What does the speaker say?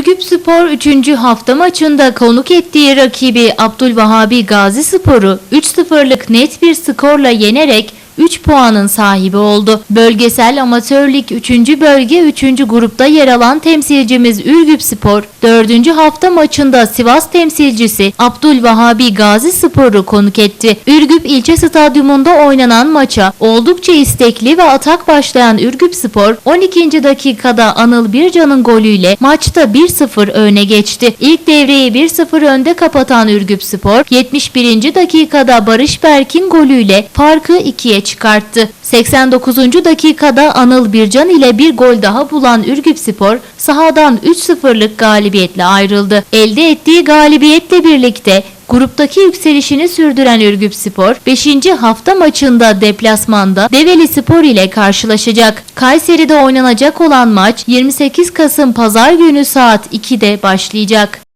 Ürgüp Spor 3. hafta maçında konuk ettiği rakibi Abdülvahabi Gazi Spor'u 3-0'lık net bir skorla yenerek 3 puanın sahibi oldu. Bölgesel Amatör Lig 3. bölge 3. grupta yer alan temsilcimiz Ürgüp Spor 4. hafta maçında Sivas temsilcisi Abdülvahabi Gazi Spor'u konuk etti. Ürgüp ilçe stadyumunda oynanan maça oldukça istekli ve atak başlayan Ürgüp Spor 12. dakikada Anıl Bircan'ın golüyle maçta 1-0 öne geçti. İlk devreyi 1-0 önde kapatan Ürgüp Spor 71. dakikada Barış Berk'in golüyle farkı 2'ye çıkarttı. 89. dakikada Anıl Bircan ile bir gol daha bulan Ürgüp Spor sahadan 3-0'lık galibiyetle ayrıldı. Elde ettiği galibiyetle birlikte Gruptaki yükselişini sürdüren Ürgüp Spor 5. hafta maçında deplasmanda Develi Spor ile karşılaşacak. Kayseri'de oynanacak olan maç 28 Kasım Pazar günü saat 2'de başlayacak.